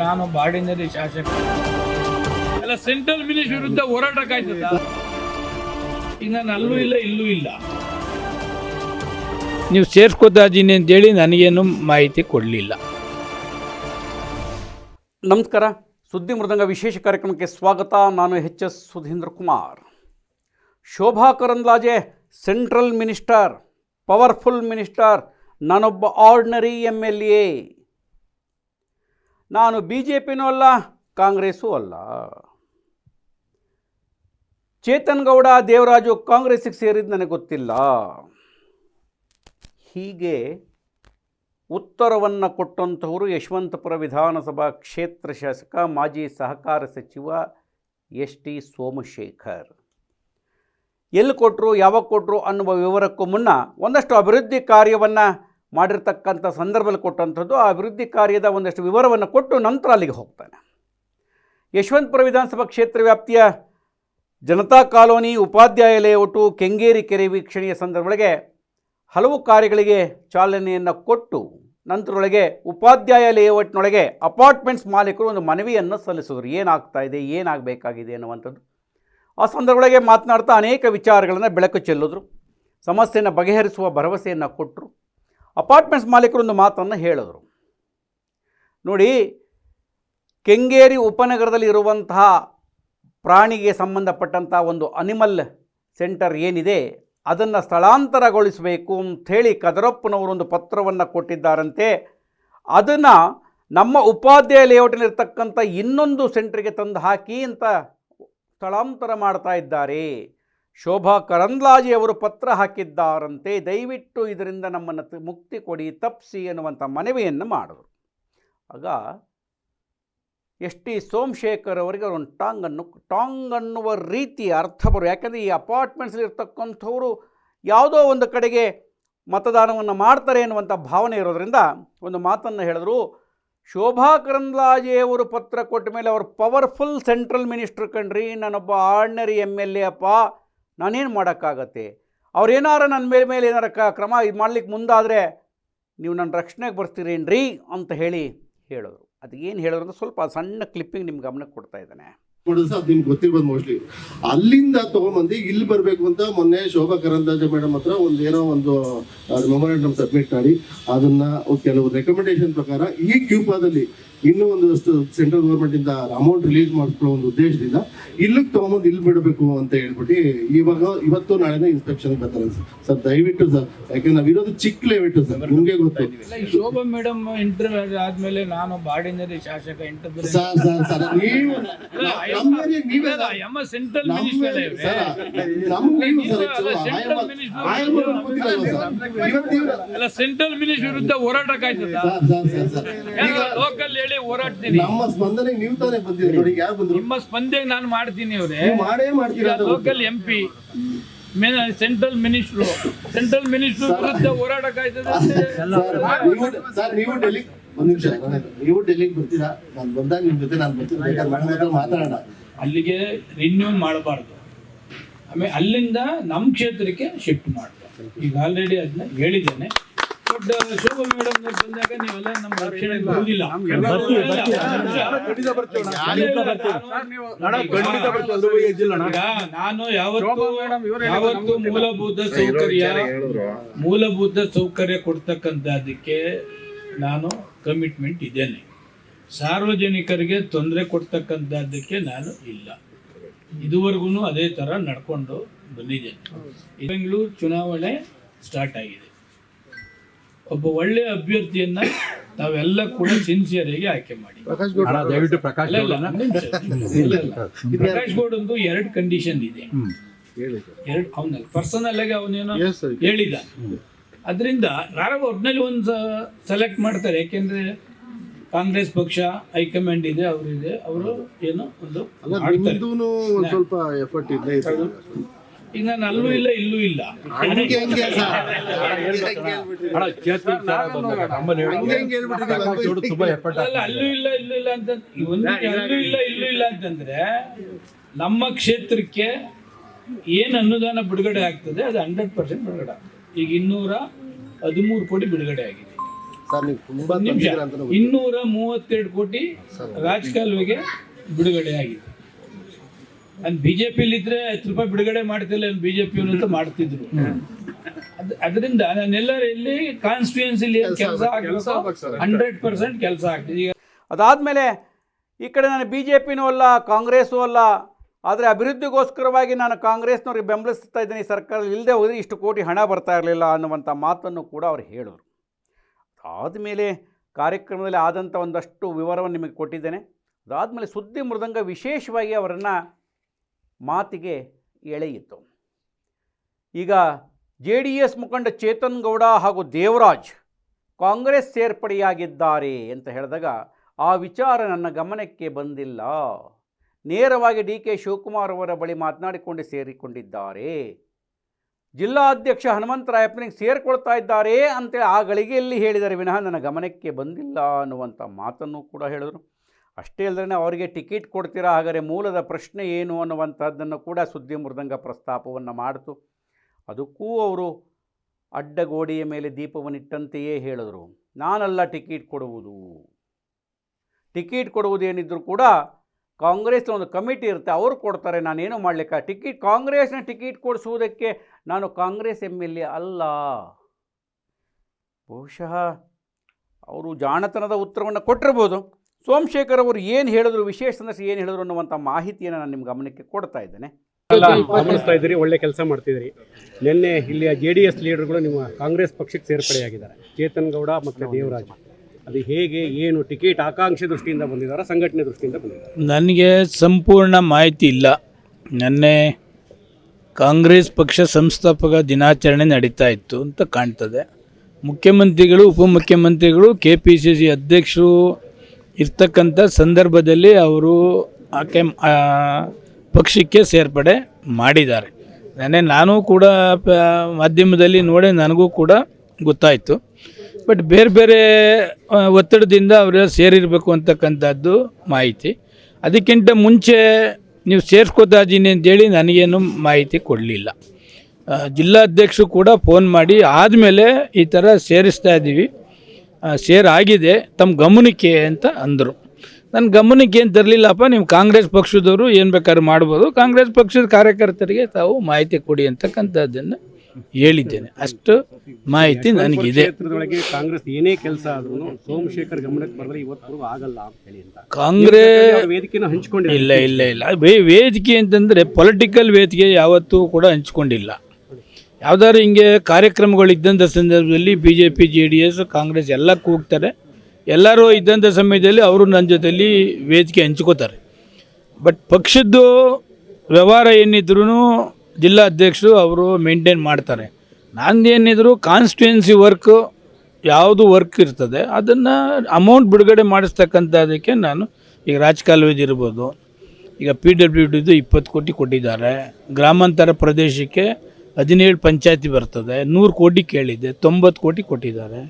ನಾನು ಬಾಡಿನಲ್ಲಿ ಶಾಸಕ. ಎಲ್ಲ ಸೆಂಟ್ರಲ್ ಮಿನಿಸ್ಟರ್ ವಿರುದ್ಧ ಹೋರಾಟಕ್ಕಾಯ್ತದ ಈಗ ನಾನು ಅಲ್ಲೂ ಇಲ್ಲ ಇಲ್ಲೂ ಇಲ್ಲ. ನೀವು ಸೇರ್ಸ್ಕೊತಾ ಇದ್ದೀನಿ ಅಂತೇಳಿ ನನಗೇನು ಮಾಹಿತಿ ಕೊಡಲಿಲ್ಲ. ನಮಸ್ಕಾರ. ಸುದ್ದಿ ಮೃದಂಗ ವಿಶೇಷ ಕಾರ್ಯಕ್ರಮಕ್ಕೆ ಸ್ವಾಗತ. ನಾನು H S Sudhindra Kumar. Shobha Karandlaje central minister powerful minister ನಾನೊಬ್ಬ ಆರ್ಡಿನರಿ ಎಂ ಎಲ್ ಎ. ನಾನು ಬಿ ಜೆ ಪಿನೂ ಅಲ್ಲ, ಕಾಂಗ್ರೆಸ್ಸೂ ಅಲ್ಲ. ಚೇತನ್ ಗೌಡ ದೇವರಾಜು ಕಾಂಗ್ರೆಸ್ಸಿಗೆ ಸೇರಿದ್ದು ನನಗೆ ಗೊತ್ತಿಲ್ಲ. ಹೀಗೆ ಉತ್ತರವನ್ನು ಕೊಟ್ಟಂಥವರು ಯಶವಂತಪುರ ವಿಧಾನಸಭಾ ಕ್ಷೇತ್ರ ಶಾಸಕ, ಮಾಜಿ ಸಹಕಾರ ಸಚಿವ ಎಸ್ ಟಿ ಸೋಮಶೇಖರ್. ಎಲ್ಲಿ ಕೊಟ್ಟರು ಯಾವಾಗ ಕೊಟ್ಟರು ಅನ್ನುವ ವಿವರಕ್ಕೂ ಮುನ್ನ ಒಂದಷ್ಟು ಅಭಿವೃದ್ಧಿ ಕಾರ್ಯವನ್ನು ಮಾಡಿರ್ತಕ್ಕಂಥ ಸಂದರ್ಭದಲ್ಲಿ ಕೊಟ್ಟಂಥದ್ದು ಆ ಅಭಿವೃದ್ಧಿ ಕಾರ್ಯದ ಒಂದಷ್ಟು ವಿವರವನ್ನು ಕೊಟ್ಟು ನಂತರ ಅಲ್ಲಿಗೆ ಹೋಗ್ತಾನೆ. ಯಶವಂತಪುರ ವಿಧಾನಸಭಾ ಕ್ಷೇತ್ರ ವ್ಯಾಪ್ತಿಯ ಜನತಾ ಕಾಲೋನಿ ಉಪಾಧ್ಯಾಯ ಲೇಔಟು ಕೆಂಗೇರಿ ಕೆರೆ ವೀಕ್ಷಣೆಯ ಸಂದರ್ಭಗಳಿಗೆ ಹಲವು ಕಾರ್ಯಗಳಿಗೆ ಚಾಲನೆಯನ್ನು ಕೊಟ್ಟು ನಂತರೊಳಗೆ ಉಪಾಧ್ಯಾಯ ಲೇಔಟ್ನೊಳಗೆ ಅಪಾರ್ಟ್ಮೆಂಟ್ಸ್ ಮಾಲೀಕರು ಒಂದು ಮನವಿಯನ್ನು ಸಲ್ಲಿಸಿದ್ರು. ಏನಾಗ್ತಾ ಇದೆ, ಏನಾಗಬೇಕಾಗಿದೆ ಅನ್ನುವಂಥದ್ದು. ಆ ಸಂದರ್ಭದೊಳಗೆ ಮಾತನಾಡ್ತಾ ಅನೇಕ ವಿಚಾರಗಳನ್ನು ಬೆಳಕು ಚೆಲ್ಲಿದ್ರು. ಸಮಸ್ಯೆಯನ್ನು ಬಗೆಹರಿಸುವ ಭರವಸೆಯನ್ನು ಕೊಟ್ಟರು ಅಪಾರ್ಟ್ಮೆಂಟ್ಸ್ ಮಾಲೀಕರು ಒಂದು ಮಾತನ್ನು ಹೇಳಿದರು. ನೋಡಿ, ಕೆಂಗೇರಿ ಉಪನಗರದಲ್ಲಿ ಇರುವಂತಹ ಪ್ರಾಣಿಗೆ ಸಂಬಂಧಪಟ್ಟಂಥ ಒಂದು ಅನಿಮಲ್ ಸೆಂಟರ್ ಏನಿದೆ, ಅದನ್ನು ಸ್ಥಳಾಂತರಗೊಳಿಸಬೇಕು ಅಂಥೇಳಿ ಕದರಪ್ಪನವರೊಂದು ಪತ್ರವನ್ನು ಕೊಟ್ಟಿದ್ದಾರಂತೆ. ಅದನ್ನು ನಮ್ಮ ಉಪಾಧ್ಯಾಯ ಲೇಔಟ್ನಲ್ಲಿರ್ತಕ್ಕಂಥ ಇನ್ನೊಂದು ಸೆಂಟ್ರಿಗೆ ತಂದು ಹಾಕಿ ಅಂತ ಸ್ಥಳಾಂತರ ಮಾಡ್ತಾ ಇದ್ದಾರೆ. ಶೋಭಾ ಕರಂದ್ಲಾಜೆಯವರು ಪತ್ರ ಹಾಕಿದ್ದಾರಂತೆ. ದಯವಿಟ್ಟು ಇದರಿಂದ ನಮ್ಮನ್ನು ಮುಕ್ತಿ ಕೊಡಿ ತಪ್ಪಿಸಿ ಎನ್ನುವಂಥ ಮನವಿಯನ್ನು ಮಾಡಿದರು. ಆಗ ಎಸ್ ಟಿ ಸೋಮಶೇಖರ್ ಅವರಿಗೆ ಒಂದು ಟಾಂಗ್ ಅನ್ನು, ಟಾಂಗ್ ಅನ್ನುವ ರೀತಿ ಅರ್ಥ ಬರು, ಯಾಕಂದರೆ ಈ ಅಪಾರ್ಟ್ಮೆಂಟ್ಸಲ್ಲಿ ಇರ್ತಕ್ಕಂಥವ್ರು ಯಾವುದೋ ಒಂದು ಕಡೆಗೆ ಮತದಾನವನ್ನು ಮಾಡ್ತಾರೆ ಎನ್ನುವಂಥ ಭಾವನೆ ಇರೋದರಿಂದ ಒಂದು ಮಾತನ್ನು ಹೇಳಿದ್ರು. ಶೋಭಾ ಕರಂದ್ಲಾಜೆಯವರು ಪತ್ರ ಕೊಟ್ಟ ಮೇಲೆ ಅವರು ಪವರ್ಫುಲ್ ಸೆಂಟ್ರಲ್ ಮಿನಿಸ್ಟ್ರ್ ಕಣ್ರಿ, ನಾನೊಬ್ಬ ಆರ್ಡಿನರಿ ಎಂ ಎಲ್ ಎ ಅಪ್ಪ. ನಾನೇನು ಮಾಡೋಕ್ಕಾಗತ್ತೆ? ಅವ್ರೇನಾರ ನನ್ನ ಮೇಲೆ ಮೇಲೆ ಏನಾರ ಕ ಕ್ರಮ ಇದು ಮಾಡ್ಲಿಕ್ಕೆ ಮುಂದಾದರೆ ನೀವು ನನ್ನ ರಕ್ಷಣೆಗೆ ಬರ್ತೀರೇನ್ರಿ ಅಂತ ಹೇಳಿ ಹೇಳೋರು. ಅದು ಏನು ಹೇಳಿದ್ರು ಅಂತ ಸ್ವಲ್ಪ ಸಣ್ಣ ಕ್ಲಿಪ್ಪಿಂಗ್ ನಿಮ್ಗೆ ಗಮನಕ್ಕೆ ಕೊಡ್ತಾ ಇದ್ದಾನೆ. ನಿಮ್ಗೆ ಗೊತ್ತಿರ್ಬೋದು ಮೋಸ್ಟ್ಲಿ ಅಲ್ಲಿಂದ ತಗೊಂಬಂದು ಇಲ್ಲಿ ಬರಬೇಕು ಅಂತ ಮೊನ್ನೆ ಶೋಭಾ ಕರಂದಾಜೆ ಮೇಡಮ್ ಹತ್ರ ಒಂದು ಏನೋ ಒಂದು ಮೆಮೊರಾಂಡಮ್ ಸಬ್ಮಿಟ್ ಮಾಡಿ ಅದನ್ನ ಕೆಲವು ರೆಕಮೆಂಡೇಶನ್ ಪ್ರಕಾರ ಈ ಕ್ಯೂಪಾದಲ್ಲಿ ಇನ್ನೂ ಒಂದಷ್ಟು ಸೆಂಟ್ರಲ್ ಗೌರ್ಮೆಂಟ್ ಇಂದ ಅಮೌಂಟ್ ರಿಲೀಸ್ ಮಾಡ್ಕೊಳ್ಳೋ ಒಂದು ಉದ್ದೇಶದಿಂದ ಇಲ್ಲಿಗೆ ತಗೊಂಬಂದು ಇಲ್ಲಿ ಬಿಡಬೇಕು ಅಂತ ಹೇಳ್ಬಿಟ್ಟು ಇವಾಗ ಇವತ್ತು ನಾಳೆನೇ ಇನ್ಸ್ಪೆಕ್ಷನ್ ಬರ್ತಾರೆ ಸರ್. ದಯವಿಟ್ಟು ಸರ್. ಯಾಕಂದ್ರೆ ಇರೋದು ಚಿಕ್ಕ ಲೇವಿಟ್ಟು ಸರ್. ನಿಮ್ಗೆ ಗೊತ್ತು. ಶೋಭಾ ಮೇಡಮ್ ಇಂಟರ್ವ್ಯೂ ಆದ್ಮೇಲೆ ನಾನು ಬಾಡಿನಲ್ಲಿ ಶಾಸಕ ಇಂಟರ್ವ್ಯೂ ಸರ್ ನೀವು ನೀವೇ. ಸೆಂಟ್ರಲ್ ನೀವು ಸೆಂಟ್ರಲ್ ಮಿನಿಸ್ಟರ್ ವಿರುದ್ಧ ಹೋರಾಟಕ್ಕಾಯ್ತದ? ಲೋಕಲ್ ಹೇಳಿ ಹೋರಾಡ್ತೀನಿ. ನಮ್ಮ ಸ್ಪಂದನೆಗೆ ನೀವು ತಾನೇ ಬಂದಿರಿ ನೋಡಿ ಯಾರು ಬಂದ್ರು? ನಿಮ್ಮ ಸ್ಪಂದೆಗೆ ನಾನು ಮಾಡ್ತೀನಿ ಅವರೇ. ನೀವು ಮಾಡೇ ಮಾಡ್ತೀರಾ local M P central minister central minister ವಿರುದ್ಧ ಹೋರಾಟಕ್ಕಾಯ್ತದೆ ಸರ್, ನೀವು ಡೆಲ್ಲಿ ಒಂದ್ ನಿಮಿಷ ನೀವು ಡೆಲ್ಲಿಗೆ ಬರ್ತೀರಾ? ನಾನು ಬಂದಾಗ ನಿಮ್ ಜೊತೆ ನಾನು ಬರ್ತೀನಿ. ಬೇಕಾದ್ರೆ ಮೇಡಮ್ ಹತ್ರ ಮಾತಾಡೋಣ. ಅಲ್ಲಿಗೆ ರಿನ್ಯೂ ಮಾಡಬಾರ್ದು. ಆಮೇಲೆ ಅಲ್ಲಿಂದ ನಮ್ಮ ಕ್ಷೇತ್ರಕ್ಕೆ ಶಿಫ್ಟ್ ಮಾಡಬಾರ್ದು ಈಗ ಆಲ್ರೆಡಿ ಅದನ್ನ ಹೇಳಿದ್ದೇನೆ. ಬಟ್ ಶೋಭಾ ಮೇಡಮ್ ಬಂದಾಗ ನೀವೆಲ್ಲ ನಮ್ಮ ರಕ್ಷಣೆ ಬರುವುದಿಲ್ಲ. ನಾನು ಯಾವತ್ತು ಯಾವತ್ತು ಮೂಲಭೂತ ಸೌಕರ್ಯ ಮೂಲಭೂತ ಸೌಕರ್ಯ ಕೊಡ್ತಕ್ಕಂಥದ್ದಕ್ಕೆ ನಾನು ಕಮಿಟ್ಮೆಂಟ್ ಇದ್ದೇನೆ. ಸಾರ್ವಜನಿಕರಿಗೆ ತೊಂದರೆ ಕೊಡ್ತಕ್ಕಂಥದ್ದಕ್ಕೆ ನಾನು ಇಲ್ಲ. ಇದುವರೆಗೂ ಅದೇ ಥರ ನಡ್ಕೊಂಡು ಬಂದಿದ್ದೇನೆ. ಬೆಂಗಳೂರು ಚುನಾವಣೆ ಸ್ಟಾರ್ಟ್ ಆಗಿದೆ. ಒಬ್ಬ ಒಳ್ಳೆಯ ಅಭ್ಯರ್ಥಿಯನ್ನ ತಾವೆಲ್ಲ ಕೂಡ ಸಿನ್ಸಿಯರ್ ಆಗಿ ಆಯ್ಕೆ ಮಾಡಿ. ದಯವಿಟ್ಟು ಪ್ರಕಾಶ್. ಪ್ರಕಾಶ್ ಗೌಡ್ ಒಂದು ಎರಡು ಕಂಡೀಷನ್ ಇದೆ. ಎರಡು ಅವನಲ್ಲಿ ಪರ್ಸನಲ್ ಆಗಿ ಅವನೇನೋ ಹೇಳಿದ. ಅದರಿಂದ ಯಾರೋ ಒಟ್ಟಿನಲ್ಲಿ ಒಂದು ಸೆಲೆಕ್ಟ್ ಮಾಡ್ತಾರೆ. ಯಾಕೆಂದ್ರೆ ಕಾಂಗ್ರೆಸ್ ಪಕ್ಷ ಹೈಕಮಾಂಡ್ ಇದೆ ಅವರಿದೆ. ಅವರು ಏನೋ ಒಂದು. ಸ್ವಲ್ಪ ಎಫರ್ಟ್ ಇದೆ ಈಗ ನಾನು ಅಲ್ಲೂ ಇಲ್ಲ ಇಲ್ಲೂ. ಇಲ್ಲ ಅಲ್ಲ ಅಲ್ಲೂ ಇಲ್ಲ ಇಲ್ಲೂ ಇಲ್ಲ ಅಂತ ಒಂದು ಅಲ್ಲೂ ಇಲ್ಲ ಇಲ್ಲೂ ಇಲ್ಲ ಅಂತಂದ್ರೆ ನಮ್ಮ ಕ್ಷೇತ್ರಕ್ಕೆ ಏನು ಅನುದಾನ ಬಿಡುಗಡೆ ಆಗ್ತದೆ ಅದು ಹಂಡ್ರೆಡ್ ಪರ್ಸೆಂಟ್ ಬಿಡುಗಡೆ ಆಗ್ತದೆ. ಈಗ ಇನ್ನೂರ ಹದಿಮೂರು ಕೋಟಿ ಬಿಡುಗಡೆ ಆಗಿದೆ. ಸರ್ ನೀವು ತುಂಬಾ ಒಂದ್ ನಿಮಿಷ. ಅಂತ ನಮ್ಗೆ ಇನ್ನೂರ ಮೂವತ್ತೆರಡು ಕೋಟಿ ರಾಜಕಾಲುವೆಗೆ ಬಿಡುಗಡೆ ಆಗಿದೆ. ನಾನು ಬಿಜೆಪಿಲಿ ಇದ್ರೆ ಹತ್ತು ರೂಪಾಯಿ ಬಿಡುಗಡೆ ಮಾಡ್ತಿಲ್ಲ ಬಿಜೆಪಿ ಅಂತ ಮಾಡ್ತಿದ್ರು. ಅದ್- ಅದರಿಂದ ನಾನೆಲ್ಲರೂ ಇಲ್ಲಿ ಕಾನ್ಸ್ಟಿಟ್ಯೂನ್ಸಿಲಿ ಕೆಲಸ ಹಂಡ್ರೆಡ್ ಪರ್ಸೆಂಟ್ ಕೆಲಸ ಆಗ್ತಿದೆ. ಈಗ ಅದಾದಮೇಲೆ ಈ ಕಡೆ ನಾನು ಬಿ ಜೆ ಪಿನೂ ಅಲ್ಲ ಕಾಂಗ್ರೆಸ್ಸೂ ಅಲ್ಲ ಆದರೆ ಅಭಿವೃದ್ಧಿಗೋಸ್ಕರವಾಗಿ ನಾನು ಕಾಂಗ್ರೆಸ್ನವ್ರಿಗೆ ಬೆಂಬಲಿಸ್ತಾ ಇದ್ದೀನಿ. ಸರ್ಕಾರ ಇಲ್ಲದೆ ಹೋದರೆ ಇಷ್ಟು ಕೋಟಿ ಹಣ ಬರ್ತಾ ಇರಲಿಲ್ಲ ಅನ್ನುವಂಥ ಮಾತನ್ನು ಕೂಡ ಅವ್ರು ಹೇಳಿದರು. ಅದಾದಮೇಲೆ ಕಾರ್ಯಕ್ರಮದಲ್ಲಿ ಆದಂಥ ಒಂದಷ್ಟು ವಿವರವನ್ನು ನಿಮಗೆ ಕೊಟ್ಟಿದ್ದೇನೆ. ಅದಾದಮೇಲೆ ಸುದ್ದಿ ಮೃದಂಗ ವಿಶೇಷವಾಗಿ ಅವರನ್ನು ಮಾತಿಗೆ ಎಳೆಯಿತು. ಈಗ ಜೆ ಡಿ ಎಸ್ ಮುಖಂಡ ಚೇತನ್ ಗೌಡ ಹಾಗೂ ದೇವರಾಜ್ ಕಾಂಗ್ರೆಸ್ ಸೇರ್ಪಡೆಯಾಗಿದ್ದಾರೆ ಅಂತ ಹೇಳಿದಾಗ ಆ ವಿಚಾರ ನನ್ನ ಗಮನಕ್ಕೆ ಬಂದಿಲ್ಲ. ನೇರವಾಗಿ ಡಿ ಕೆ ಶಿವಕುಮಾರ್ ಅವರ ಬಳಿ ಮಾತನಾಡಿಕೊಂಡು ಸೇರಿಕೊಂಡಿದ್ದಾರೆ. ಜಿಲ್ಲಾ ಅಧ್ಯಕ್ಷ ಹನುಮಂತರಾಯಪ್ಪನಿಗೆ ಸೇರಿಕೊಳ್ತಾ ಇದ್ದಾರೆ ಅಂತೇಳಿ ಆ ಗಳಿಗೆಯಲ್ಲಿ ಹೇಳಿದರೆ ವಿನಃ ನನ್ನ ಗಮನಕ್ಕೆ ಬಂದಿಲ್ಲ ಅನ್ನುವಂಥ ಮಾತನ್ನು ಕೂಡ ಹೇಳಿದರು. ಅಷ್ಟೇ ಅಲ್ಲದೆ ಅವರಿಗೆ ಟಿಕೆಟ್ ಕೊಡ್ತೀರಾ, ಹಾಗಾದರೆ ಮೂಲದ ಪ್ರಶ್ನೆ ಏನು ಅನ್ನುವಂಥದ್ದನ್ನು ಕೂಡ ಸುದ್ದಿ ಮೃದಂಗ ಪ್ರಸ್ತಾಪವನ್ನು ಮಾಡಿತು. ಅದಕ್ಕೂ ಅವರು ಅಡ್ಡಗೋಡೆಯ ಮೇಲೆ ದೀಪವನ್ನಿಟ್ಟಂತೆಯೇ ಹೇಳಿದರು. ನಾನಲ್ಲ ಟಿಕೆಟ್ ಕೊಡುವುದು. ಟಿಕೆಟ್ ಕೊಡುವುದೇನಿದ್ದರೂ ಕೂಡ ಕಾಂಗ್ರೆಸ್ನ ಒಂದು ಕಮಿಟಿ ಇರುತ್ತೆ, ಅವರು ಕೊಡ್ತಾರೆ, ನಾನೇನು ಮಾಡಲಿಕ್ಕೆ? ಟಿಕೆಟ್, ಕಾಂಗ್ರೆಸ್ನ ಟಿಕೆಟ್ ಕೊಡಿಸುವುದಕ್ಕೆ ನಾನು ಕಾಂಗ್ರೆಸ್ ಎಂ ಎಲ್ ಎ ಅಲ್ಲ. ಬಹುಶಃ ಅವರು ಜಾಣತನದ ಉತ್ತರವನ್ನು ಕೊಟ್ಟಿರ್ಬೋದು. ಸೋಮಶೇಖರ್ ಅವರು ಏನು ಹೇಳಿದ್ರು ವಿಶೇಷ ಸಂದರ್ಶ ಏನು ಹೇಳಿದ್ರು ಅನ್ನುವಂಥ ಮಾಹಿತಿಯನ್ನು ನಾನು ನಿಮ್ಮ ಗಮನಕ್ಕೆ ಕೊಡ್ತಾ ಇದ್ದೇನೆ. ಗಮನಿಸ್ತಾ ಇದ್ದೀರಿ ಒಳ್ಳೆ ಕೆಲಸ ಮಾಡ್ತಿದ್ದೀರಿ. ನಿನ್ನೆ ಇಲ್ಲಿಯ ಜೆ ಡಿ ಎಸ್ ಲೀಡರ್ಗಳು ನಿಮ್ಮ ಕಾಂಗ್ರೆಸ್ ಪಕ್ಷಕ್ಕೆ ಸೇರ್ಪಡೆಯಾಗಿದ್ದಾರೆ. ಚೇತನ್ ಗೌಡ ಮತ್ತು ದೇವರಾಜ್. ಅದು ಹೇಗೆ ಏನು ಟಿಕೆಟ್ ಆಕಾಂಕ್ಷೆ ದೃಷ್ಟಿಯಿಂದ ಬಂದಿದ್ದಾರೆ ಸಂಘಟನೆ ದೃಷ್ಟಿಯಿಂದ ಬಂದಿದ್ದಾರೆ? ನನಗೆ ಸಂಪೂರ್ಣ ಮಾಹಿತಿ ಇಲ್ಲ. ನೆನ್ನೆ ಕಾಂಗ್ರೆಸ್ ಪಕ್ಷ ಸಂಸ್ಥಾಪಕ ದಿನಾಚರಣೆ ನಡೀತಾ ಇತ್ತು ಅಂತ ಕಾಣ್ತದೆ. ಮುಖ್ಯಮಂತ್ರಿಗಳು ಉಪಮುಖ್ಯಮಂತ್ರಿಗಳು ಕೆ ಪಿ ಸಿ ಸಿ ಅಧ್ಯಕ್ಷರು ಇರ್ತಕ್ಕಂಥ ಸಂದರ್ಭದಲ್ಲಿ ಅವರು ಆಕೆ ಪಕ್ಷಕ್ಕೆ ಸೇರ್ಪಡೆ ಮಾಡಿದ್ದಾರೆ. ನೆನ್ನೆ ನಾನು ಕೂಡ ಮಾಧ್ಯಮದಲ್ಲಿ ನೋಡಿ ನನಗೂ ಕೂಡ ಗೊತ್ತಾಯಿತು. ಬಟ್ ಬೇರೆ ಬೇರೆ ಒತ್ತಡದಿಂದ ಅವರು ಸೇರಿರಬೇಕು ಅಂತಕ್ಕಂಥದ್ದು ಮಾಹಿತಿ. ಅದಕ್ಕಿಂತ ಮುಂಚೆ ನೀವು ಸೇರಿಸ್ಕೋತಾ ಇದ್ದೀನಿ ಅಂತೇಳಿ ನನಗೇನು ಮಾಹಿತಿ ಕೊಡಲಿಲ್ಲ. ಜಿಲ್ಲಾಧ್ಯಕ್ಷರು ಕೂಡ ಫೋನ್ ಮಾಡಿ ಆದಮೇಲೆ ಈ ಥರ ಸೇರಿಸ್ತಾ ಇದ್ದೀವಿ. ಆ, ಆಗಿದೆ. ತಮ್ಮ ಗಮನಕ್ಕೆ ಅಂತ ಅಂದರು. ನನ್ನ ಗಮನಕ್ಕೆ ಏನು ತರಲಿಲ್ಲಪ್ಪ ನೀವು ಕಾಂಗ್ರೆಸ್ ಪಕ್ಷದವರು ಏನು ಬೇಕಾದ್ರೂ ಮಾಡ್ಬೋದು. ಕಾಂಗ್ರೆಸ್ ಪಕ್ಷದ ಕಾರ್ಯಕರ್ತರಿಗೆ ತಾವು ಮಾಹಿತಿ ಕೊಡಿ ಅಂತಕ್ಕಂಥದ್ದನ್ನು ಹೇಳಿದ್ದೇನೆ. ಅಷ್ಟು ಮಾಹಿತಿ ನನಗಿದೆ. ಕಾಂಗ್ರೆಸ್ ಏನೇ ಕೆಲಸ ಆದ್ರೂ ಸೋಮಶೇಖರ್ ಗಮನಕ್ಕೆ ಬರೆದ್ರೆ ಇವತ್ತು ಆಗಲ್ಲ ಅಂತ ಹೇಳಿ ಕಾಂಗ್ರೆಸ್ ವೇದಿಕೆ ಹಂಚಿಕೊಂಡಿಲ್ಲ. ಇಲ್ಲ ಇಲ್ಲ ಇಲ್ಲ. ವೇದಿಕೆ ಅಂತಂದರೆ ಪೊಲಿಟಿಕಲ್ ವೇದಿಕೆ ಯಾವತ್ತೂ ಕೂಡ ಹಂಚ್ಕೊಂಡಿಲ್ಲ. ಯಾವ್ದಾದ್ರು ಹಿಂಗೆ ಕಾರ್ಯಕ್ರಮಗಳು ಇದ್ದಂಥ ಸಂದರ್ಭದಲ್ಲಿ B J P J D S, Congress ಎಲ್ಲ ಕೂಗ್ತಾರೆ ಎಲ್ಲರೂ ಇದ್ದಂಥ ಸಮಯದಲ್ಲಿ ಅವರು ನನ್ನ ಜೊತೆಯಲ್ಲಿ ವೇದಿಕೆ ಹಂಚ್ಕೋತಾರೆ. ಬಟ್ ಪಕ್ಷದ್ದು ವ್ಯವಹಾರ ಏನಿದ್ರು ಜಿಲ್ಲಾ ಅಧ್ಯಕ್ಷರು ಅವರು ಮೇಂಟೈನ್ ಮಾಡ್ತಾರೆ. ನಂದೇನಿದ್ರು ಕಾನ್ಸ್ಟಿಟ್ಯೂನ್ಸಿ ವರ್ಕು ಯಾವುದು ವರ್ಕ್ ಇರ್ತದೆ, ಅದನ್ನು ಅಮೌಂಟ್ ಬಿಡುಗಡೆ ಮಾಡಿಸ್ತಕ್ಕಂಥದ್ದಕ್ಕೆ ನಾನು ಈಗ ರಾಜಕಾಲುವೆದು ಇರ್ಬೋದು. ಈಗ ಪಿ ಡಬ್ಲ್ಯೂ ಡಿದು ಇಪ್ಪತ್ತು ಕೋಟಿ ಕೊಟ್ಟಿದ್ದಾರೆ. ಗ್ರಾಮಾಂತರ ಪ್ರದೇಶಕ್ಕೆ ಹದಿನೇಳು ಪಂಚಾಯತಿ ಬರ್ತದೆ, ನೂರು ಕೋಟಿ ಕೇಳಿದ್ದೆ, ತೊಂಬತ್ತು ಕೋಟಿ ಕೊಟ್ಟಿದ್ದಾರೆ.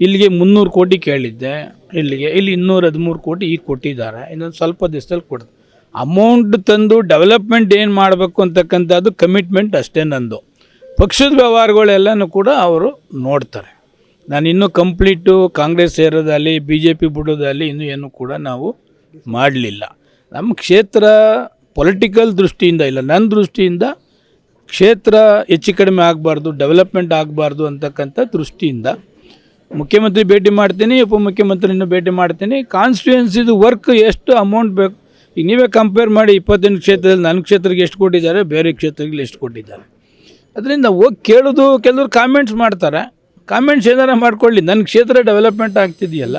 ಇಲ್ಲಿಗೆ ಮುನ್ನೂರು ಕೋಟಿ ಕೇಳಿದ್ದೆ, ಇಲ್ಲಿಗೆ, ಇಲ್ಲಿ ಇನ್ನೂರ ಹದಿಮೂರು ಕೋಟಿ ಈಗ ಕೊಟ್ಟಿದ್ದಾರೆ, ಇನ್ನೊಂದು ಸ್ವಲ್ಪ ದಿವಸದಲ್ಲಿ ಕೊಡ್ತಾರೆ ಅಮೌಂಟ್ ತಂದು ಡೆವಲಪ್ಮೆಂಟ್ ಏನು ಮಾಡಬೇಕು ಅಂತಕ್ಕಂಥದ್ದು ಕಮಿಟ್ಮೆಂಟ್ ಅಷ್ಟೇ ನಂದು. ಪಕ್ಷದ ವ್ಯವಹಾರಗಳೆಲ್ಲನೂ ಕೂಡ ಅವರು ನೋಡ್ತಾರೆ. ನಾನು ಇನ್ನೂ ಕಂಪ್ಲೀಟು ಕಾಂಗ್ರೆಸ್ ಸೇರೋದಲ್ಲಿ ಬಿ ಜೆ ಪಿ ಬಿಡೋದಲ್ಲಿ ಇನ್ನೂ ಏನು ಕೂಡ ನಾವು ಮಾಡಲಿಲ್ಲ. ನಮ್ಮ ಕ್ಷೇತ್ರ ಪೊಲಿಟಿಕಲ್ ದೃಷ್ಟಿಯಿಂದ ಇಲ್ಲ, ನನ್ನ ದೃಷ್ಟಿಯಿಂದ ಕ್ಷೇತ್ರ ಹೆಚ್ಚು ಕಡಿಮೆ ಆಗಬಾರ್ದು ಡೆವಲಪ್ಮೆಂಟ್ ಆಗಬಾರ್ದು ಅಂತಕ್ಕಂಥ ದೃಷ್ಟಿಯಿಂದ ಮುಖ್ಯಮಂತ್ರಿ ಭೇಟಿ ಮಾಡ್ತೀನಿ ಉಪಮುಖ್ಯಮಂತ್ರಿನೂ ಭೇಟಿ ಮಾಡ್ತೀನಿ. ಕಾನ್ಸ್ಟಿಟ್ಯೂನ್ಸಿದು ವರ್ಕ್ ಎಷ್ಟು ಅಮೌಂಟ್ ಬೇಕು? ಈಗ ನೀವೇ ಕಂಪೇರ್ ಮಾಡಿ ಇಪ್ಪತ್ತೆಂಟು ಕ್ಷೇತ್ರದಲ್ಲಿ ನನ್ನ ಕ್ಷೇತ್ರಕ್ಕೆ ಎಷ್ಟು ಕೊಟ್ಟಿದ್ದಾರೆ, ಬೇರೆ ಕ್ಷೇತ್ರಗಳಿಗೆ ಎಷ್ಟು ಕೊಟ್ಟಿದ್ದಾರೆ. ಅದರಿಂದ ಹೋಗಿ ಕೇಳೋದು, ಕೆಲವರು ಕಾಮೆಂಟ್ಸ್ ಮಾಡ್ತಾರೆ. ಕಾಮೆಂಟ್ಸ್ ಏನಾರ ಮಾಡ್ಕೊಳ್ಳಿ. ನನ್ನ ಕ್ಷೇತ್ರ ಡೆವಲಪ್ಮೆಂಟ್ ಆಗ್ತಿದೆಯಲ್ಲ?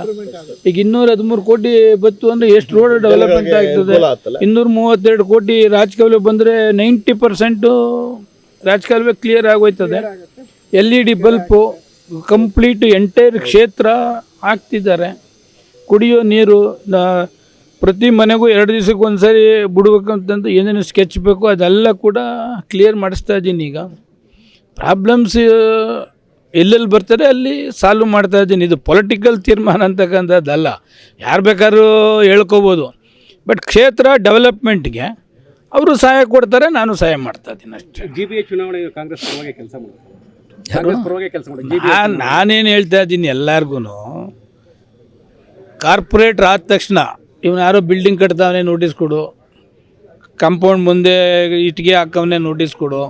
ಈಗ ಇನ್ನೂರ ಹದಿಮೂರು ಕೋಟಿ ಬತ್ತು ಅಂದರೆ ಎಷ್ಟು ರೋಡ್ ಡೆವಲಪ್ಮೆಂಟ್ ಆಗ್ತದೆ? ಇನ್ನೂರ ಮೂವತ್ತೆರಡು ಕೋಟಿ ರಾಜಕಾಲುವೆ ಬಂದರೆ ನೈಂಟಿ ಪರ್ಸೆಂಟು ರಾಜಕಾಲುವೆ clear ಆಗೋಯ್ತದೆ. L E D bulb complete entire ಕ್ಷೇತ್ರ ಹಾಕ್ತಿದ್ದಾರೆ. ಕುಡಿಯೋ ನೀರು ಪ್ರತಿ ಮನೆಗೂ ಎರಡು ದಿವಸಕ್ಕೆ ಒಂದ್ಸರಿ ಬಿಡ್ಬೇಕಂತಂದು ಏನೇನು ಸ್ಕೆಚ್ ಬೇಕು ಅದೆಲ್ಲ ಕೂಡ ಕ್ಲಿಯರ್ ಮಾಡಿಸ್ತಾ ಇದ್ದೀನಿ ಈಗ. ಪ್ರಾಬ್ಲಮ್ಸ್ ಎಲ್ಲೆಲ್ಲಿ ಬರ್ತಾರೆ ಅಲ್ಲಿ ಸಾಲ್ವ್ ಮಾಡ್ತಾ ಇದ್ದೀನಿ. ಇದು ಪೊಲಿಟಿಕಲ್ ತೀರ್ಮಾನ ಅಂತಕ್ಕಂಥದ್ದಲ್ಲ. ಯಾರು ಬೇಕಾದ್ರೂ ಹೇಳ್ಕೋಬೋದು. ಬಟ್ ಕ್ಷೇತ್ರ ಡೆವಲಪ್ಮೆಂಟ್ಗೆ ಅವರು ಸಹಾಯ ಕೊಡ್ತಾರೆ ನಾನು ಸಹಾಯ ಮಾಡ್ತಾ ಇದ್ದೀನಿ ಅಷ್ಟೇ. ಜಿ ಬಿ ಎ ಚುನಾವಣೆ ಕಾಂಗ್ರೆಸ್ ಪರವಾಗಿ ಕೆಲಸ ಮಾಡ್ತಾರೆ ಕಾಂಗ್ರೆಸ್ ಪರವಾಗಿ ಕೆಲಸ ಮಾಡಿ ನಾನು ನಾನೇನು ಹೇಳ್ತಾ ಇದ್ದೀನಿ ಎಲ್ಲರಿಗೂ ಕಾರ್ಪೊರೇಟ್ರ್ ಆದ ತಕ್ಷಣ ಇವನು ಯಾರೋ ಬಿಲ್ಡಿಂಗ್ ಕಟ್ತಾವನೆ ನೋಟಿಸ್ ಕೊಡು. ಕಾಂಪೌಂಡ್ ಮುಂದೆ ಇಟ್ಟಿಗೆ ಹಾಕವನೆ ನೋಟಿಸ್ ಕೊಡು.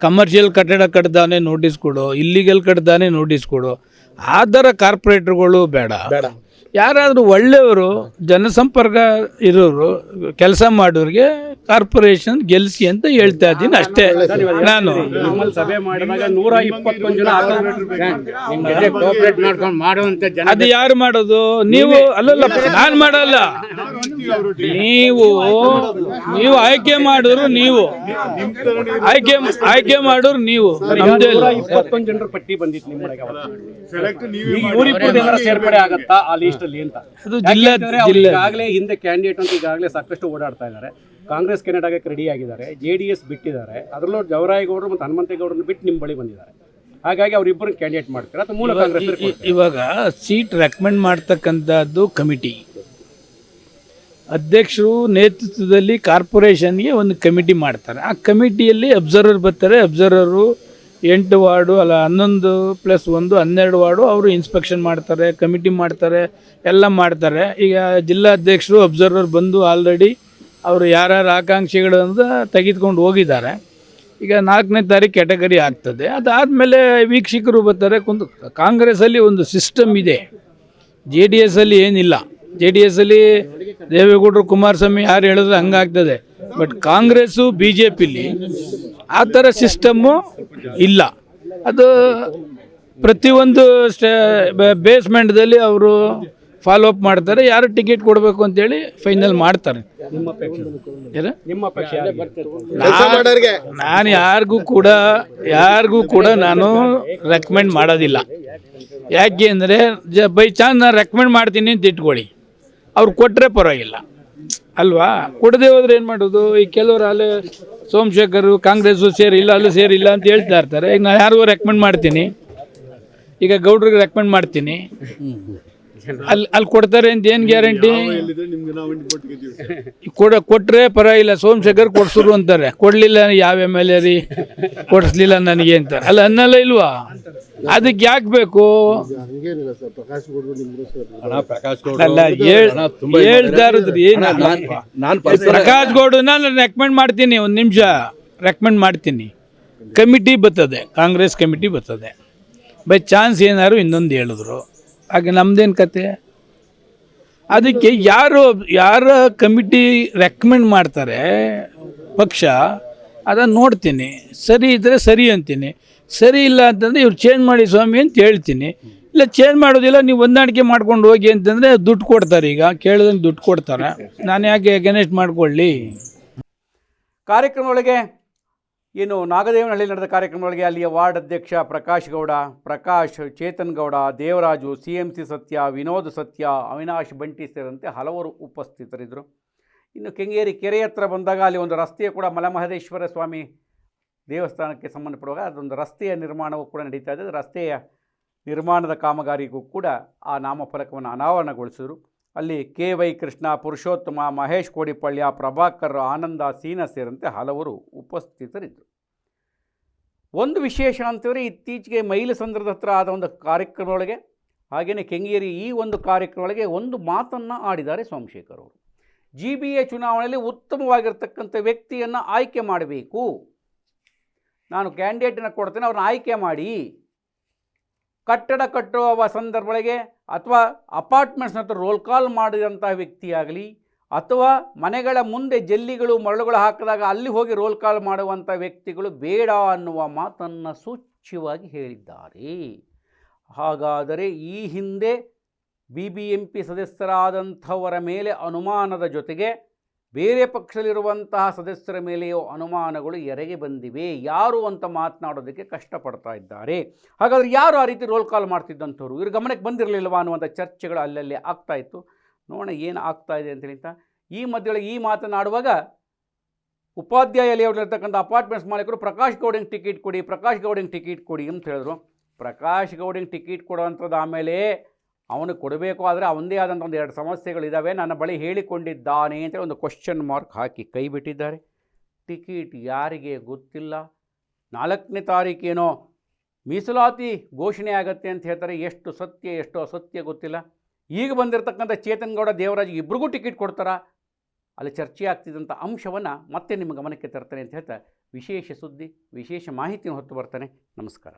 ಕಮರ್ಷಿಯಲ್ ಕಟ್ಟಡ ಕಟ್ಟಿದಾನೆ ನೋಟಿಸ್ ಕೊಡು ಇಲ್ಲಿಗೆಲ್ಲಿ ಕಟ್ತಾನೆ ನೋಟಿಸ್ ಕೊಡು. ಆ ಥರ ಕಾರ್ಪೊರೇಟ್ರುಗಳು ಬೇಡ. ಬೇಡ. ಯಾರಾದರೂ ಒಳ್ಳೆಯವರು ಜನಸಂಪರ್ಕ ಇರೋರು ಕೆಲಸ ಮಾಡೋರಿಗೆ ಕಾರ್ಪೊರೇಷನ್ ಗೆಲ್ಸಿ ಅಂತ ಹೇಳ್ತಾ ಇದ್ದೀನಿ ಅಷ್ಟೇ. ನಾನು ಸಭೆ ಮಾಡಿದಾಗ ನೂರ ಇಪ್ಪತ್ತೊಂದು ಜನ ನಿಮ್ ಜೊತೆ ಕೋಆಪರೇಟ್ ಮಾಡ್ಕೊಂಡು ಮಾಡುವಂತ ಜನ ಅದು ಯಾರು ಮಾಡೋದು? ನೀವು ಅಲ್ಲಲ್ಲ ನಾನು ಮಾಡಲ್ಲ. ನೀವು ನೀವು ಆಯ್ಕೆ ಮಾಡೋರು ನೀವು. ಆಯ್ಕೆ ಆಯ್ಕೆ ಮಾಡೋರು ನೀವು. ನಮ್ದೇ. ಇಪ್ಪತ್ತೊಂದು ಜನರ ಪಟ್ಟಿ ಬಂದಿತ್ತು ನಿಮ್ಮ ಸೇರ್ಪಡೆ ಆಗತ್ತಾ? ಆ ಲೀಸ್ಟ್ ಅಲ್ಲಿ ಅಂತ. ಅದು ಈಗಾಗಲೇ ಹಿಂದೆ ಕ್ಯಾಂಡಿಡೇಟ್ ಅಂತ ಈಗಾಗಲೇ ಸಾಕಷ್ಟು ಓಡಾಡ್ತಾ ಇದ್ದಾರೆ. ಕಾಂಗ್ರೆಸ್ ಕೆನಡಾಗೆ ರೆಡಿ ಆಗಿದ್ದಾರೆ. ಜೆ ಡಿ ಎಸ್ ಬಿಟ್ಟಿದ್ದಾರೆ. ಅದರಲ್ಲೂ ಜವರಾಯಗೌಡರು ಮತ್ತು ಹನುಮಂತೇಗೌಡರನ್ನು ಬಿಟ್ಟು ನಿಮ್ಮ ಬಳಿ ಬಂದಿದ್ದಾರೆ. ಹಾಗಾಗಿ ಅವರಿಬ್ಬರು ಕ್ಯಾಂಡಿಡೇಟ್ ಮಾಡ್ತಾರೆ. ಅಥವಾ ಮೂಲ ಕಾಂಗ್ರೆಸ್ ಇವಾಗ ಸೀಟ್ ರೆಕಮೆಂಡ್ ಮಾಡ್ತಕ್ಕಂಥದ್ದು ಕಮಿಟಿ ಅಧ್ಯಕ್ಷರು ನೇತೃತ್ವದಲ್ಲಿ ಕಾರ್ಪೊರೇಷನ್ಗೆ ಒಂದು ಕಮಿಟಿ ಮಾಡ್ತಾರೆ. ಆ ಕಮಿಟಿಯಲ್ಲಿ ಅಬ್ಸರ್ವರ್ ಬರ್ತಾರೆ. ಅಬ್ಸರ್ವರು ಎಂಟು ವಾರ್ಡು, ಅಲ್ಲ ಹನ್ನೊಂದು ಪ್ಲಸ್ ಒಂದು, ಹನ್ನೆರಡು ವಾರ್ಡು ಅವರು ಇನ್ಸ್ಪೆಕ್ಷನ್ ಮಾಡ್ತಾರೆ ಕಮಿಟಿ ಮಾಡ್ತಾರೆ, ಎಲ್ಲ ಮಾಡ್ತಾರೆ. ಈಗ ಜಿಲ್ಲಾಧ್ಯಕ್ಷರು ಅಬ್ಸರ್ವರ್ ಬಂದು ಆಲ್ರೆಡಿ ಅವರು ಯಾರ್ಯಾರು ಆಕಾಂಕ್ಷಿಗಳು ಅಂತ ತೆಗೆದುಕೊಂಡು ಹೋಗಿದ್ದಾರೆ. ಈಗ ನಾಲ್ಕನೇ ತಾರೀಕು ಕ್ಯಾಟಗರಿ ಆಗ್ತದೆ. ಅದಾದಮೇಲೆ ವೀಕ್ಷಕರು ಬರ್ತಾರೆ, ಕುಂದು ಕಾಂಗ್ರೆಸ್ಸಲ್ಲಿ ಒಂದು ಸಿಸ್ಟಮ್ ಇದೆ. ಜೆ ಡಿ ಎಸ್ಸಲ್ಲಿ ಏನಿಲ್ಲ. ಜೆ ಡಿ ಎಸ್ಸಲ್ಲಿ ದೇವೇಗೌಡರು, ಕುಮಾರಸ್ವಾಮಿ ಯಾರು ಹೇಳಿದ್ರೆ ಹಂಗಾಗ್ತದೆ. ಬಟ್ ಕಾಂಗ್ರೆಸ್ಸು ಬಿ ಜೆ ಪಿಲಿ ಆ ಥರ ಸಿಸ್ಟಮ್ಮು ಇಲ್ಲ. ಅದು ಪ್ರತಿಯೊಂದು ಸ್ಟೇ ಬೇಸ್ಮೆಂಟ್ದಲ್ಲಿ ಅವರು ಫಾಲೋ ಅಪ್ ಮಾಡ್ತಾರೆ. ಯಾರು ಟಿಕೆಟ್ ಕೊಡಬೇಕು ಅಂತೇಳಿ ಫೈನಲ್ ಮಾಡ್ತಾರೆ? ನಾನು ಯಾರಿಗೂ ಕೂಡ ಯಾರಿಗೂ ಕೂಡ ನಾನು ರೆಕಮೆಂಡ್ ಮಾಡೋದಿಲ್ಲ. ಯಾಕೆ ಅಂದರೆ ಬೈ ಚಾನ್ಸ್ ನಾನು ರೆಕಮೆಂಡ್ ಮಾಡ್ತೀನಿ ಅಂತ ಇಟ್ಕೊಳ್ಳಿ. ಅವ್ರು ಕೊಟ್ಟರೆ ಪರವಾಗಿಲ್ಲ. ಅಲ್ವಾ? ಕೊಡದೆ ಹೋದ್ರೆ ಏನು ಮಾಡೋದು? ಈ ಕೆಲವರು ಅಲ್ಲೇ ಸೋಮಶೇಖರ್ ಕಾಂಗ್ರೆಸ್ಸು ಸೇರಿಲ್ಲ ಅಲ್ಲೂ ಸೇರಿಲ್ಲ ಅಂತ ಹೇಳ್ತಾ ಇರ್ತಾರೆ. ಈಗ ನಾನು ಯಾರಿಗೂ ರೆಕಮೆಂಡ್ ಮಾಡ್ತೀನಿ. ಈಗ ಗೌಡ್ರಿಗೆ ರೆಕಮೆಂಡ್ ಮಾಡ್ತೀನಿ. ಅಲ್ಲಿ ಅಲ್ಲಿ ಕೊಡ್ತಾರೆ ಅಂತ ಏನು ಗ್ಯಾರಂಟಿ ಕೊಡ ಕೊಟ್ರೆ ಪರವಾಗಿಲ್ಲ ಸೋಮಶೇಖರ್ ಕೊಡ್ಸರು ಅಂತಾರೆ. ಕೊಡ್ಲಿಲ್ಲ ಯಾವ ಎಂ ಎಲ್ ಎ ರೀ? ಕೊಡಿಸ್ಲಿಲ್ಲ ನನಗೆ ಅಂತ. ಅಲ್ಲ ಅನ್ನಲ್ಲ ಇಲ್ವಾ? ಅದಕ್ಕೆ ಯಾಕೆ ಬೇಕು? ಹಂಗೇನಿಲ್ಲ ಸರ್ ಪ್ರಕಾಶ್ ಗೌಡ್ರು ನಿಮ್ಗೂ ಸರ್. ಅಣ್ಣ ಪ್ರಕಾಶ್ ಗೌಡ ಅಲ್ಲ ಹೇಳ್- ಹೇಳ್ತಾ ಇರೋದ್ರಿ ನಾನು ಪ್ರಕಾಶ್ ಗೌಡ ನಾನು ರೆಕಮೆಂಡ್ ಮಾಡ್ತೀನಿ ಒಂದು ನಿಮಿಷ. ರೆಕಮೆಂಡ್ ಮಾಡ್ತೀನಿ. ಕಮಿಟಿ ಬರ್ತದೆ ಕಾಂಗ್ರೆಸ್ ಕಮಿಟಿ ಬರ್ತದೆ. ಬೈ ಚಾನ್ಸ್ ಏನಾದ್ರು ಇನ್ನೊಂದು ಹೇಳಿದ್ರು. ಹಾಗೆ ನಮ್ದೇನು ಕತೆ? ಅದಕ್ಕೆ ಯಾರು, ಯಾರ ಕಮಿಟಿ ರೆಕಮೆಂಡ್ ಮಾಡ್ತಾರೆ ಪಕ್ಷ, ಅದನ್ನು ನೋಡ್ತೀನಿ. ಸರಿ ಇದ್ದರೆ ಸರಿ ಅಂತೀನಿ. ಸರಿ ಇಲ್ಲ ಅಂತಂದರೆ ಇವ್ರು ಚೇಂಜ್ ಮಾಡಿ ಸ್ವಾಮಿ ಅಂತ ಹೇಳ್ತೀನಿ. ಇಲ್ಲ ಚೇಂಜ್ ಮಾಡೋದಿಲ್ಲ, ನೀವು ಹೊಂದಾಣಿಕೆ ಮಾಡ್ಕೊಂಡು ಹೋಗಿ ಅಂತಂದರೆ ದುಡ್ಡು ಕೊಡ್ತಾರೆ ಈಗ. ಕೇಳಿದಂಗೆ ದುಡ್ಡು ಕೊಡ್ತಾರೆ. ನಾನು ಯಾಕೆ ಅಗೇನೆಸ್ಟ್ ಮಾಡ್ಕೊಳ್ಳಿ? ಕಾರ್ಯಕ್ರಮದೊಳಗೆ ಏನು ನಾಗದೇವನಹಳ್ಳಿ ನಡೆದ ಕಾರ್ಯಕ್ರಮಗಳಿಗೆ ಅಲ್ಲಿಯ ವಾರ್ಡ್ ಅಧ್ಯಕ್ಷ Prakash Gowda, Prakash Chetan Gowda, Devaraju, C M C Satya, Vinod Satya, Avinash ಬಂಟಿ ಸೇರಿದಂತೆ ಹಲವರು ಉಪಸ್ಥಿತರಿದ್ದರು. ಇನ್ನು ಕೆಂಗೇರಿ ಕೆರೆ ಹತ್ರ ಬಂದಾಗ ಅಲ್ಲಿ ಒಂದು ರಸ್ತೆಯ ಕೂಡ ಮಲಮಹದೇಶ್ವರ ಸ್ವಾಮಿ ದೇವಸ್ಥಾನಕ್ಕೆ ಸಂಬಂಧಪಡುವಾಗ ಅದೊಂದು ರಸ್ತೆಯ ನಿರ್ಮಾಣವೂ ಕೂಡ ನಡೀತಾ ಇದೆ ರಸ್ತೆಯ ನಿರ್ಮಾಣದ ಕಾಮಗಾರಿಗೂ ಕೂಡ ಆ ನಾಮಫಲಕವನ್ನು ಅನಾವರಣಗೊಳಿಸಿದರು. ಅಲ್ಲಿ ಕೆ ವೈ ಕೃಷ್ಣ, ಪುರುಷೋತ್ತಮ, ಮಹೇಶ್ ಕೋಡಿಪಳ್ಯ, ಪ್ರಭಾಕರ್, ಆನಂದ, ಸೀನ ಸೇರಂತೆ ಹಲವರು ಉಪಸ್ಥಿತರಿದ್ದರು. ಒಂದು ವಿಶೇಷ ಅಂತಂದರೆ ಇತ್ತೀಚೆಗೆ ಮೈಲಸಂದ್ರದ ಹತ್ರ ಆದ ಒಂದು ಕಾರ್ಯಕ್ರಮದೊಳಗೆ, ಹಾಗೆಯೇ ಕೆಂಗೇರಿ ಈ ಒಂದು ಕಾರ್ಯಕ್ರಮದೊಳಗೆ ಒಂದು ಮಾತನ್ನು ಆಡಿದ್ದಾರೆ ಸೋಮಶೇಖರ್ ಅವರು. ಜಿ ಬಿ ಎ ಚುನಾವಣೆಯಲ್ಲಿ ಉತ್ತಮವಾಗಿರ್ತಕ್ಕಂಥ ವ್ಯಕ್ತಿಯನ್ನು ಆಯ್ಕೆ ಮಾಡಬೇಕು. ನಾನು ಕ್ಯಾಂಡಿಡೇಟನ್ನು ಕೊಡ್ತೇನೆ, ಅವ್ರನ್ನ ಆಯ್ಕೆ ಮಾಡಿ. ಕಟ್ಟಡ ಕಟ್ಟುವ ಸಂದರ್ಭಗಳಿಗೆ ಅಥವಾ ಅಪಾರ್ಟ್ಮೆಂಟ್ಸ್ನ ಹತ್ರ ರೋಲ್ ಕಾಲ್ ಮಾಡಿದಂಥ ವ್ಯಕ್ತಿಯಾಗಲಿ ಅಥವಾ ಮನೆಗಳ ಮುಂದೆ ಜಲ್ಲಿಗಳು, ಮರಳುಗಳು ಹಾಕಿದಾಗ ಅಲ್ಲಿ ಹೋಗಿ ರೋಲ್ ಕಾಲ್ ಮಾಡುವಂಥ ವ್ಯಕ್ತಿಗಳು ಬೇಡ ಅನ್ನುವ ಮಾತನ್ನು ಸೂಚ್ಯವಾಗಿ ಹೇಳಿದ್ದಾರೆ. ಹಾಗಾದರೆ ಈ ಹಿಂದೆ ಬಿ ಬಿ ಎಂ ಪಿ ಸದಸ್ಯರಾದಂಥವರ ಮೇಲೆ ಅನುಮಾನದ ಜೊತೆಗೆ ಬೇರೆ ಪಕ್ಷದಲ್ಲಿರುವಂತಹ ಸದಸ್ಯರ ಮೇಲೆಯೋ ಅನುಮಾನಗಳು ಎರೆಗೆ ಬಂದಿವೆ. ಯಾರು ಅಂತ ಮಾತನಾಡೋದಕ್ಕೆ ಕಷ್ಟಪಡ್ತಾ ಇದ್ದಾರೆ. ಹಾಗಾದರೆ ಯಾರು ಆ ರೀತಿ ರೋಲ್ ಕಾಲ್ ಮಾಡ್ತಿದ್ದಂಥವ್ರು? ಇವ್ರ ಗಮನಕ್ಕೆ ಬಂದಿರಲಿಲ್ಲವಾ ಅನ್ನುವಂಥ ಚರ್ಚೆಗಳು ಅಲ್ಲಲ್ಲಿ ಆಗ್ತಾ ಇತ್ತು. ನೋಡೋಣ ಏನು ಆಗ್ತಾ ಇದೆ ಅಂತೇಳಿಂತ ಈ ಮಧ್ಯೊಳಗೆ ಈ ಮಾತನಾಡುವಾಗ ಉಪಾಧ್ಯಾಯ ಲೇಔಟ್ಲಿರ್ತಕ್ಕಂಥ ಅಪಾರ್ಟ್ಮೆಂಟ್ಸ್ ಮಾಲೀಕರು, ಪ್ರಕಾಶ್ ಗೌಡಿಂಗ್ ಟಿಕೆಟ್ ಕೊಡಿ, ಪ್ರಕಾಶ್ ಗೌಡಿಂಗ್ ಟಿಕೆಟ್ ಕೊಡಿ ಅಂತ ಹೇಳಿದ್ರು. ಪ್ರಕಾಶ್ ಗೌಡಿಂಗ್ ಟಿಕೆಟ್ ಕೊಡುವಂಥದ್ದು ಆಮೇಲೆ ಅವನಿಗೆ ಕೊಡಬೇಕು ಆದರೆ ಅವನದೇ ಆದಂಥ ಒಂದು ಎರಡು ಸಮಸ್ಯೆಗಳಿದ್ದಾವೆ ನನ್ನ ಬಳಿ ಹೇಳಿಕೊಂಡಿದ್ದಾನೆ ಅಂತ ಒಂದು ಕ್ವಶನ್ ಮಾರ್ಕ್ ಹಾಕಿ ಕೈ ಬಿಟ್ಟಿದ್ದಾರೆ. ಟಿಕೆಟ್ ಯಾರಿಗೆ ಗೊತ್ತಿಲ್ಲ. ನಾಲ್ಕನೇ ತಾರೀಕೇನೋ ಮೀಸಲಾತಿ ಘೋಷಣೆ ಆಗತ್ತೆ ಅಂತ ಹೇಳ್ತಾರೆ. ಎಷ್ಟು ಸತ್ಯ, ಎಷ್ಟು ಅಸತ್ಯ ಗೊತ್ತಿಲ್ಲ. ಈಗ ಬಂದಿರತಕ್ಕಂಥ ಚೇತನ್ ಗೌಡ, ದೇವರಾಜ್ ಇಬ್ರಿಗೂ ಟಿಕೆಟ್ ಕೊಡ್ತಾರಾ? ಅಲ್ಲಿ ಚರ್ಚೆ ಆಗ್ತಿದ್ದಂಥ ಅಂಶವನ್ನು ಮತ್ತೆ ನಿಮ್ಮ ಗಮನಕ್ಕೆ ತರ್ತಾನೆ ಅಂತ ಹೇಳ್ತಾ ವಿಶೇಷ ಸುದ್ದಿ, ವಿಶೇಷ ಮಾಹಿತಿಯನ್ನು ಹೊತ್ತು ಬರ್ತಾನೆ. ನಮಸ್ಕಾರ.